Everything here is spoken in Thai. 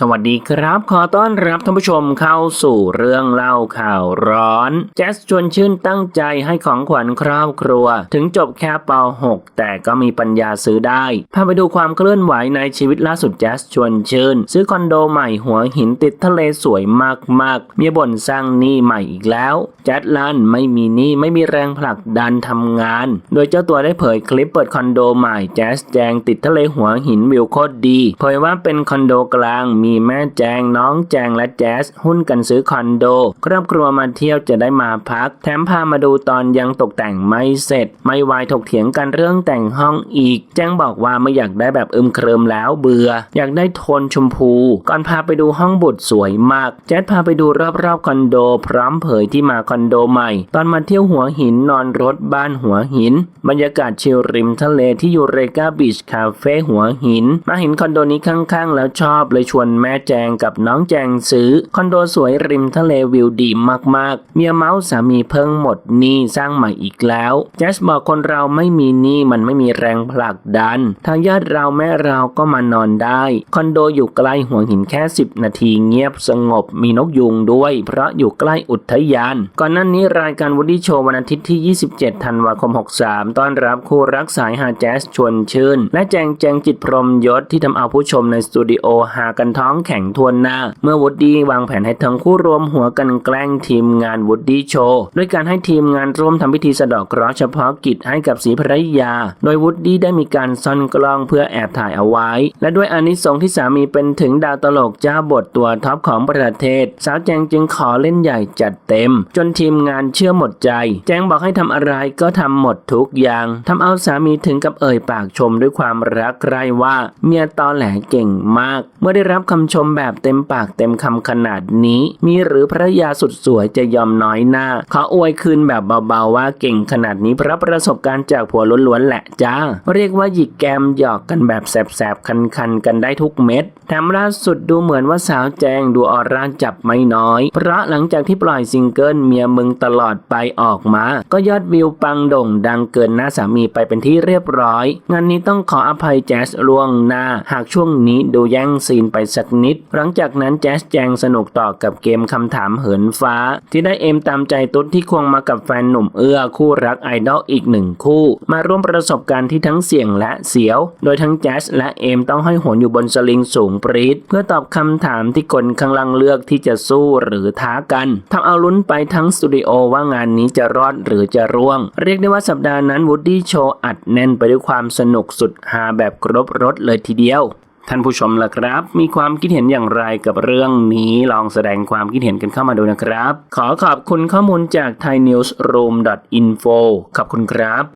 สวัสดีครับ ขอต้อนรับท่านผู้ชมเข้าสู่เรื่องเล่าข่าวร้อน แจ๊สชวนชื่นตั้งใจให้ของขวัญครอบครัว ถึงจบแค่ป .6 แต่ก็มีปัญญาซื้อได้ พาไปดูความเคลื่อนไหวในชีวิตล่าสุดแจ๊สชวนชื่น ซื้อคอนโดใหม่หัวหินติดทะเลสวยมากๆ มีบ่นสร้างหนี้ใหม่อีกแล้ว แจ๊สลันไม่มีหนี้ไม่มีแรงผลักดันทำงาน โดยเจ้าตัวได้เผยคลิปเปิดคอนโดใหม่แจ๊สแจงติดทะเลหัวหินวิวโคตรดี เผยว่าเป็นคอนโดกลางมีแม่แจงน้องแจงและแจ๊สหุ้นกันซื้อคอนโด ครอบครัวมาเที่ยวจะได้มาพัก แถมพามาดูตอนยังตกแต่งไม่เสร็จ ไม่วายถกเถียงกันเรื่องแต่งห้องอีก แจ้งบอกว่าไม่อยากได้แบบอึมคริมแล้วเบื่อ อยากได้โทนชมพู ก่อนพาไปดูห้องบุตรสวยมาก แจ๊สพาไปดูรอบๆคอนโด พร้อมเผยที่มาคอนโดใหม่ ตอนมาเที่ยวหัวหินนอนรถบ้านหัวหิน บรรยากาศชิลริมทะเลที่ยูเรกาบีชคาเฟ่หัวหิน มาเห็นคอนโดนี้ข้างๆ แล้วชอบเลยชวนแม่แจงกับน้องแจงซื้อ คอนโดสวยริมทะเลวิวดีมากๆ เมียเมาส์สามีเพิ่งหมดหนี้สร้างใหม่อีกแล้วแจสบอกคนเราไม่มีหนี้มันไม่มีแรงผลักดัน ทางญาติเราแม่เราก็มานอนได้ คอนโดอยู่ใกล้หัวหินแค่ 10 นาทีเงียบสงบมีนกยุงด้วย เพราะอยู่ใกล้อุทยาน ก่อนหน้านี้รายการวูดดี้โชว์วันอาทิตย์ที่ 27 ธันวาคม 63 ต้อนรับคู่รักสายหาแจ๊สชวนชื่น และแจงแจงจิตพรมยศที่ทำเอาผู้ชมในสตูดิโอหากันทอ้องแข็งทวนหน้า เมื่อวูดดี้วางแผนให้ทั้งคู่รวมหัวกันแกล้งทีมงานวูดดี้โชว์ด้วยการให้ทีมงานร่วมทำพิธีสะดอกเคราะห์เฉพาะกิจให้กับสีภรรยา โดยวูดดี้ได้มีการซ่อนกล้องเพื่อแอบถ่ายเอาไว้ และด้วยอานิสงส์ที่สามีเป็นถึงดาวตลกเจ้าบทตัวท็อปของประเทศ สาวแจงจึงขอเล่นใหญ่จัดเต็ม จนทีมงานเชื่อหมดใจ แจงบอกให้ทำอะไรก็ทำหมดทุกอย่างทำเอาสามีถึงกับเอ่ยปากชมด้วยความรักใคร่ว่าเมียตอแหลเก่งมาก เมื่อได้รับคำชมแบบเต็มปากเต็มคำขนาดนี้ มีหรือภรรยาสุดสวยจะยอมน้อยหน้า ขออวยคืนแบบเบาๆว่าเก่งขนาดนี้เพราะประสบการณ์จากผัวล้วนๆแหละจ้า เรียกว่าหยิกแกมหยอกกันแบบแสบๆ คันๆ กันได้ทุกเม็ดแถมล่าสุดดูเหมือนว่าสาวแจงดูออร่าจับไม่น้อย เพราะหลังจากที่ปล่อยซิงเกิลเมียมึงตลอดไปออกมา ก็ยอดวิวปังโด่งดังเกินหน้าสามีไปเป็นที่เรียบร้อย งานนี้ต้องขออภัยแจ๊สล่วงหน้า หากช่วงนี้ดูแย่งซีนไปสักนิด หลังจากนั้นแจ๊สแจงสนุกต่อกับเกมคำถามเหินฟ้า ที่ได้เอมตามใจตุ๊ดที่ควงมากับแฟนหนุ่มเอื้อคู่รักไอดอลอีกหนึ่งคู่ มาร่วมประสบการณ์ที่ทั้งเสี่ยงและเสียว โดยทั้งแจ๊สและเอมต้องห้อยโหนอยู่บนสลิงสูงปรีดเพื่อตอบคำถามที่คนข้างล่างเลือกที่จะสู้หรือท้ากันทำเอาลุ้นไปทั้งสตูดิโอว่างานนี้จะรอดหรือจะร่วง เรียกได้ว่าสัปดาห์นั้นวูดดี้โชว์อัดแน่นไปด้วยความสนุกสุดฮาแบบครบรถเลยทีเดียว ท่านผู้ชมล่ะครับ มีความคิดเห็นอย่างไรกับเรื่องนี้ลองแสดงความคิดเห็นกันเข้ามาดูนะครับ ขอขอบคุณข้อมูลจาก thainewsroom.info ขอบคุณครับ